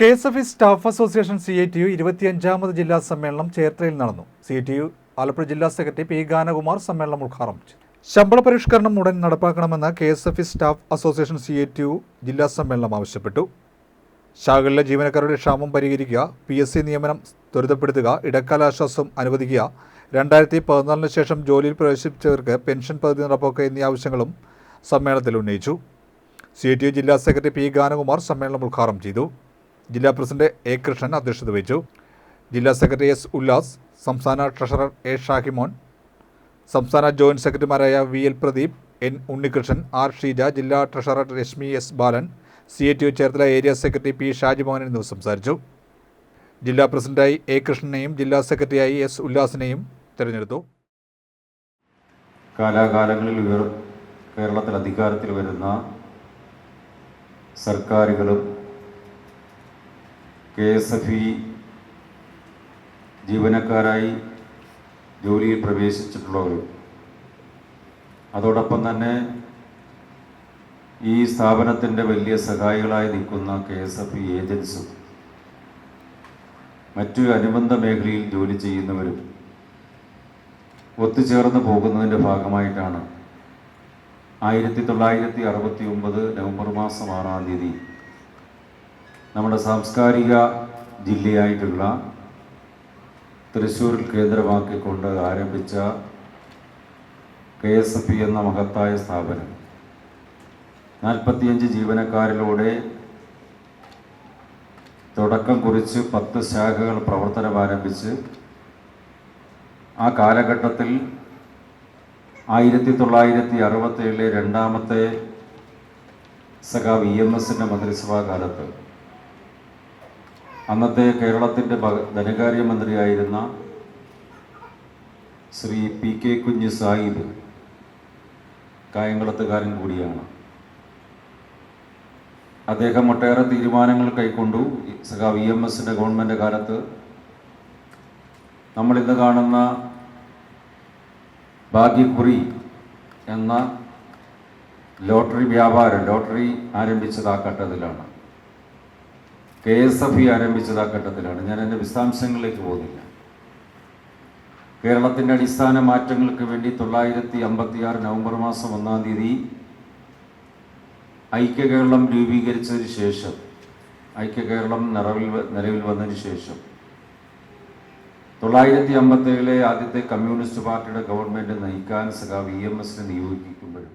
K S F E staff association C I T U ഇരുപത്തിയഞ്ചാമത് ജില്ലാ സമ്മേളനം ചേർത്തലയിൽ നടന്നു. സി ടി യു ആലപ്പുഴ ജില്ലാ സെക്രട്ടറി പി ഗാനകുമാർ സമ്മേളനം ഉദ്ഘാടനം ചെയ്തു. ശമ്പള പരിഷ്കരണം ഉടൻ നടപ്പാക്കണമെന്ന് K S F E staff association C I T U ജില്ലാ സമ്മേളനം ആവശ്യപ്പെട്ടു. ശാഖകളിലെ ജീവനക്കാരുടെ ക്ഷാമം പരിഹരിക്കുക പി എസ് സി നിയമനം ത്വരിതപ്പെടുത്തുക ഇടക്കാലാശ്വാസം അനുവദിക്കുക രണ്ടായിരത്തി പതിനാലിന് ശേഷം ജോലിയിൽ പ്രവേശിപ്പിച്ചവർക്ക് പെൻഷൻ പദ്ധതി നടപ്പാക്കുക എന്നീ ആവശ്യങ്ങളും സമ്മേളനത്തിൽ ഉന്നയിച്ചു. സി ടി യു ജില്ലാ സെക്രട്ടറി പി ഗാനകുമാർ സമ്മേളനം ഉദ്ഘാടനം ചെയ്തു. ജില്ലാ പ്രസിഡന്റ് എ കൃഷ്ണൻ അധ്യക്ഷത വഹിച്ചു. ജില്ലാ സെക്രട്ടറി എസ് ഉല്ലാസ് സംസ്ഥാന ട്രഷറർ എ ഷാഹിമോൻ സംസ്ഥാന ജോയിന്റ് സെക്രട്ടറിമാരായ V L Pradeep N Unnikrishnan R Sheeja ജില്ലാ treasurer Reshmi S Balan C A T Cherthala area secretary P Shajimohan എന്നിവർ സംസാരിച്ചു. ജില്ലാ പ്രസിഡന്റായി എ കൃഷ്ണനെയും ജില്ലാ സെക്രട്ടറിയായി എസ് ഉല്ലാസിനെയും തെരഞ്ഞെടുത്തു. കാലാകാലങ്ങളിൽ കേരളത്തിൽ അധികാരത്തിൽ വരുന്ന സർക്കാരുകളും കെ എസ് എഫ് ഇ ജീവനക്കാരായി ജോലിയിൽ പ്രവേശിച്ചിട്ടുള്ളവർ. അതോടൊപ്പം തന്നെ ഈ സ്ഥാപനത്തിന്റെ വലിയ സഹായികളായി നിൽക്കുന്ന കെ എസ് എഫ് ഇ ഏജൻസും മറ്റു അനുബന്ധ മേഖലയിൽ ജോലി ചെയ്യുന്നവരും ഒത്തുചേർന്ന് പോകുന്നതിന്റെ ഭാഗമായിട്ടാണ് ആയിരത്തി തൊള്ളായിരത്തി അറുപത്തി ഒമ്പത് നവംബർ മാസം ആറാം തീയതി നമ്മുടെ സാംസ്കാരിക ജില്ലയായിട്ടുള്ള തൃശ്ശൂരിൽ കേന്ദ്രമാക്കിക്കൊണ്ട് ആരംഭിച്ച കെ എസ് എഫ് എന്ന മഹത്തായ സ്ഥാപനം. നാൽപ്പത്തിയഞ്ച് ജീവനക്കാരിലൂടെ തുടക്കം കുറിച്ച് പത്ത് ശാഖകൾ പ്രവർത്തനം ആരംഭിച്ച് ആ കാലഘട്ടത്തിൽ ആയിരത്തി തൊള്ളായിരത്തി അറുപത്തേഴിലെ രണ്ടാമത്തെ സഖാവ് ഇ എം എസിന്റെ മന്ത്രിസഭാ കാലത്ത് അന്നത്തെ കേരളത്തിന്റെ ധനകാര്യമന്ത്രിയായിരുന്ന ശ്രീ പി കെ കുഞ്ഞ് സാഹിബ് കായംകുളത്തുകാരൻ കൂടിയാണ്. അദ്ദേഹം ഒട്ടേറെ തീരുമാനങ്ങൾ കൈക്കൊണ്ടു. സഖാ വി എം എസിന്റെ ഗവൺമെന്റ് കാലത്ത് നമ്മളിന്ന് കാണുന്ന ഭാഗ്യക്കുറി എന്ന ലോട്ടറി വ്യാപാരം ലോട്ടറി ആരംഭിച്ചത് ആ ഘട്ടത്തിലാണ്. കെ എസ് എഫ് ഇ ആരംഭിച്ചത് ആ ഘട്ടത്തിലാണ്. ഞാൻ എന്റെ വിശദാംശങ്ങളിലേക്ക് പോകുന്നില്ല. കേരളത്തിന്റെ അടിസ്ഥാന മാറ്റങ്ങൾക്ക് വേണ്ടി തൊള്ളായിരത്തി അമ്പത്തിയാറ് നവംബർ മാസം ഒന്നാം തീയതി ഐക്യ കേരളം രൂപീകരിച്ചതിന് ശേഷം ഐക്യ കേരളം നിറവിൽ നിലവിൽ വന്നതിന് ശേഷം തൊള്ളായിരത്തി അമ്പത്തേഴിലെ ആദ്യത്തെ കമ്മ്യൂണിസ്റ്റ് പാർട്ടിയുടെ ഗവൺമെന്റ് നയിക്കാൻ സഖാവ് ഇ എം എസിനെ നിയോഗിക്കുമ്പോഴും